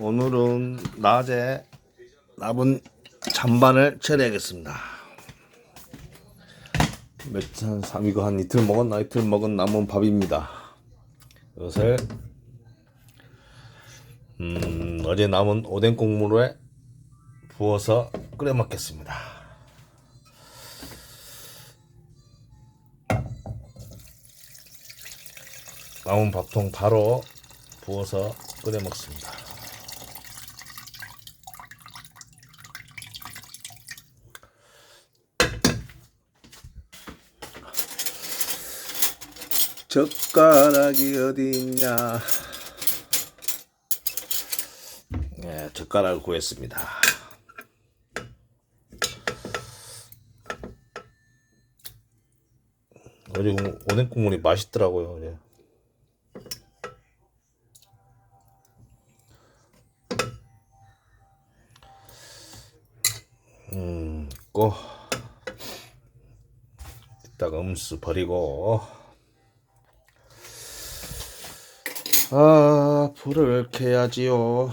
오늘은 낮에 남은 잔반을 처리하겠습니다. 삼 이거 한 이틀 먹었나 이틀 먹은 남은 밥입니다. 이것을 음, 어제 남은 오뎅 국물에 부어서 끓여 먹겠습니다. 남은 밥통 바로 부어서 끓여 먹습니다. 젓가락이 어디 있냐? 네, 젓가락을 구했습니다. 어제 오뎅 국물이 맛있더라고요. 어제. 음, 고 이따가 음수 버리고 아 불을 켜야지요.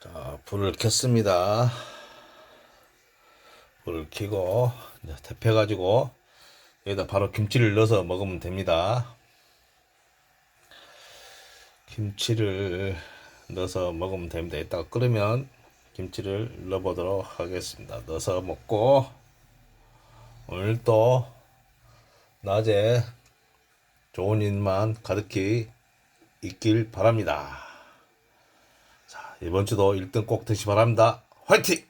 자 불을 켰습니다. 불을 켜고 이제 데펴 가지고 여기다 바로 김치를 넣어서 먹으면 됩니다. 김치를 넣어서 먹으면 됩니다. 이따가 끓으면 김치를 넣어 보도록 하겠습니다. 넣어서 먹고 오늘도 낮에 좋은 일만 가득히 있길 바랍니다. 자, 이번 주도 1등 꼭 되시 바랍니다. 화이팅!